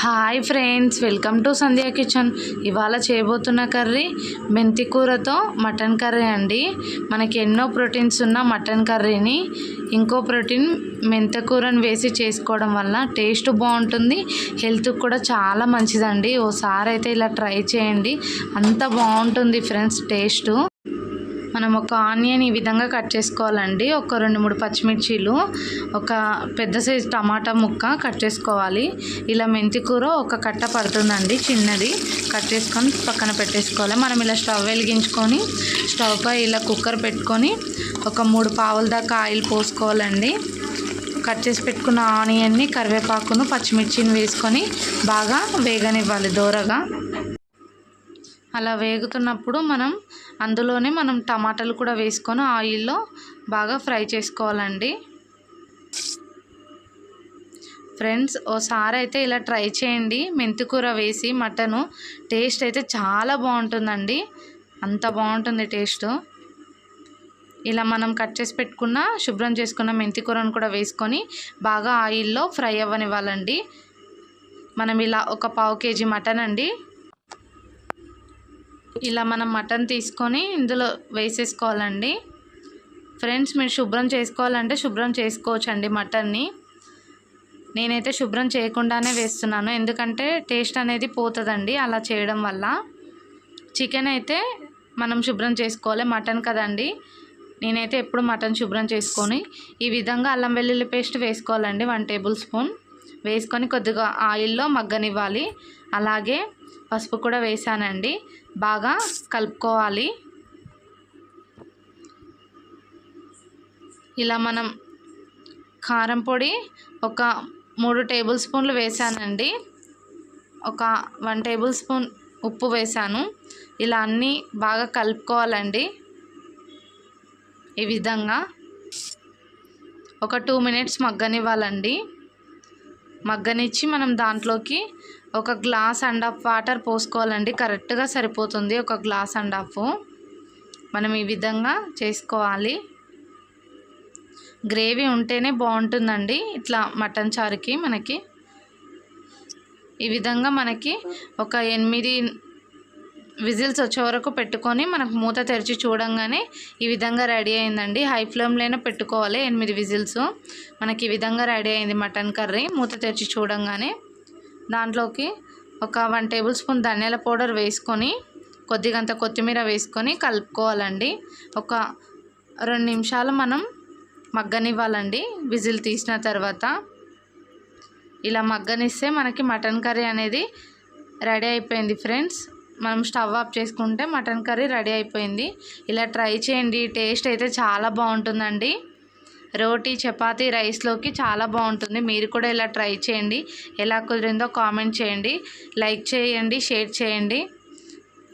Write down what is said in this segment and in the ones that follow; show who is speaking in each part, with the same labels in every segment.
Speaker 1: Hi friends welcome to Sandhya kitchen. ఇవాళ చేయబోతున్న curry మెంతి కూరతో మటన్ కర్రీ అండి. మనకి ఎన్నో ప్రోటీన్స్ ఉన్న మటన్ కర్రీని. ఇంకో ప్రోటీన్ మెంతి కూరని వేసి చేసుకోవడం వల్ల టేస్ట్ బాగుంటుంది హెల్త్కి కూడా చాలా మంచిదండి. ఓసారి అయితే ఇలా ట్రై చేయండి. అంత బాగుంటుంది ఫ్రెండ్స్ టేస్ట్. మనం ఒక ఆనియన్ ఈ విధంగా కట్ చేసుకోవాలండి. ఒక రెండు మూడు పచ్చిమిర్చీలు ఒక పెద్ద సైజు టమాటా ముక్క కట్ చేసుకోవాలి. ఇలా మెంతి కూర ఒక కట్ట పడుతుందండి చిన్నది. కట్ చేసుకొని పక్కన పెట్టేసుకోవాలి. మనం ఇలా స్టవ్ వెలిగించుకొని స్టవ్ పై ఇలా కుక్కర్ పెట్టుకొని ఒక మూడు పావుల దాకా ఆయిల్ పోసుకోవాలండి. కట్ చేసి పెట్టుకున్న ఆనియన్ని కరివేపాకును పచ్చిమిర్చిని వేసుకొని బాగా వేగనివ్వాలి దోరగా. అలా వేగుతున్నప్పుడు మనం అందులోనే మనం టమాటాలు కూడా వేసుకొని ఆయిల్లో బాగా ఫ్రై చేసుకోవాలండి. ఫ్రెండ్స్ ఓసారి అయితే ఇలా ట్రై చేయండి. మెంతికూర వేసి మటను టేస్ట్ అయితే చాలా బాగుంటుందండి. అంత బాగుంటుంది టేస్ట్. ఇలా మనం కట్ చేసి పెట్టుకున్న శుభ్రం చేసుకున్న మెంతికూరను కూడా వేసుకొని బాగా ఆయిల్లో ఫ్రై అవ్వనివ్వాలండి. మనం ఇలా ఒక పావు కేజీ మటన్ అండి. ఇలా మనం మటన్ తీసుకొని ఇందులో వేసేసుకోవాలండి. ఫ్రెండ్స్ మీరు శుభ్రం చేసుకోవాలంటే శుభ్రం చేసుకోవచ్చండి మటన్ని. నేనైతే శుభ్రం చేయకుండానే వేస్తున్నాను. ఎందుకంటే టేస్ట్ అనేది పోతుందండి అలా చేయడం వల్ల. చికెన్ అయితే మనం శుభ్రం చేసుకోవాలి మటన్ కదండి. నేనైతే ఎప్పుడు మటన్ శుభ్రం చేసుకొని ఈ విధంగా అల్లం వెల్లుల్లి పేస్ట్ వేసుకోవాలండి వన్ టేబుల్ స్పూన్. వేసుకొని కొద్దిగా ఆయిల్లో మగ్గనివ్వాలి. అలాగే పసుపు కూడా వేసానండి. బాగా కలుపుకోవాలి. ఇలా మనం కారం పొడి ఒక మూడు టేబుల్ స్పూన్లు వేసానండి. ఒక వన్ టేబుల్ స్పూన్ ఉప్పు వేసాను. ఇలా అన్నీ బాగా కలుపుకోవాలండి. ఈ విధంగా ఒక టూ మినిట్స్ మగ్గనివ్వాలండి. మగ్గనిచ్చి మనం దాంట్లోకి ఒక గ్లాస్ అండ్ హాఫ్ వాటర్ పోసుకోవాలండి. కరెక్ట్గా సరిపోతుంది ఒక గ్లాస్ అండ్ హాఫ్. మనం ఈ విధంగా చేసుకోవాలి. గ్రేవీ ఉంటేనే బాగుంటుందండి. ఇట్లా మటన్ చారుకి మనకి. ఈ విధంగా మనకి ఒక ఎనిమిది విజిల్స్ వచ్చే వరకు పెట్టుకొని మనకు మూత తెరిచి చూడంగానే ఈ విధంగా రెడీ అయిందండి. హై ఫ్లేమ్లోనే పెట్టుకోవాలి ఎనిమిది విజిల్స్. మనకి ఈ విధంగా రెడీ అయింది మటన్ కర్రీ. మూత తెరిచి చూడంగానే దాంట్లోకి ఒక వన్ టేబుల్ స్పూన్ ధనియాల పౌడర్ వేసుకొని కొద్దిగంత కొత్తిమీర వేసుకొని కలుపుకోవాలండి. ఒక రెండు నిమిషాలు మనం మగ్గనివ్వాలండి విజిల్ తీసిన తర్వాత. ఇలా మగ్గనిస్తే మనకి మటన్ కర్రీ అనేది రెడీ అయిపోయింది ఫ్రెండ్స్. మనం స్టవ్ ఆఫ్ చేసుకుంటే మటన్ కర్రీ రెడీ అయిపోయింది. ఇలా ట్రై చేయండి. టేస్ట్ అయితే చాలా బాగుంటుందండి. రోటీ చపాతీ రైస్లోకి చాలా బాగుంటుంది. మీరు కూడా ఇలా ట్రై చేయండి. ఎలా కుదిరిందో కామెంట్ చేయండి. లైక్ చేయండి షేర్ చేయండి.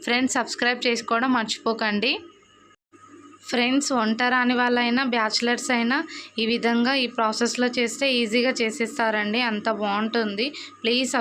Speaker 1: ఫ్రెండ్స్ సబ్స్క్రైబ్ చేసుకోవడం మర్చిపోకండి. ఫ్రెండ్స్ వంట రాని వాళ్ళైనా బ్యాచిలర్స్ అయినా ఈ విధంగా ఈ ప్రాసెస్లో చేస్తే ఈజీగా చేసేస్తారండి. అంత బాగుంటుంది. ప్లీజ్